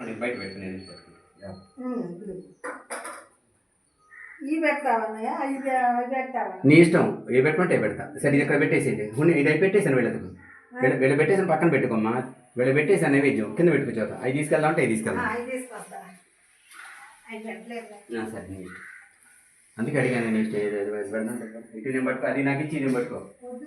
బయట నీ ఇష్టం. ఏ పెట్టమంటే పెడతా సరే ఇది ఇక్కడ పెట్టేసేది ఇది పెట్టేసాను వీళ్ళకి. వీళ్ళ పెట్టేసాను పక్కన పెట్టుకోమ్మా. వీళ్ళ పెట్టేసాను నైవేద్యం. కింద పెట్టుకోవచ్చు అవి తీసుకెళ్దాం అంటే అవి తీసుకెళ్దాం. సరే నీ ఇష్టం. అందుకే అడిగాను నేను ఇష్టం ఏది? పెడదాం. ఇటు నేను పట్టుకో అది నాకు ఇచ్చి నేను పట్టుకో. వద్దు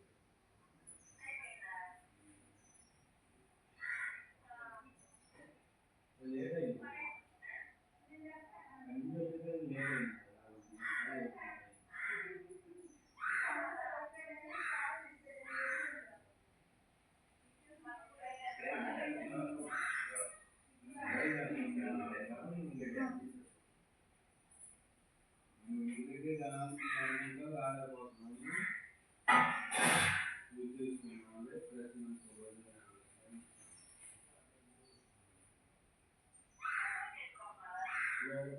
Thank. Thank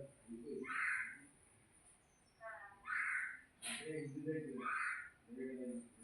you.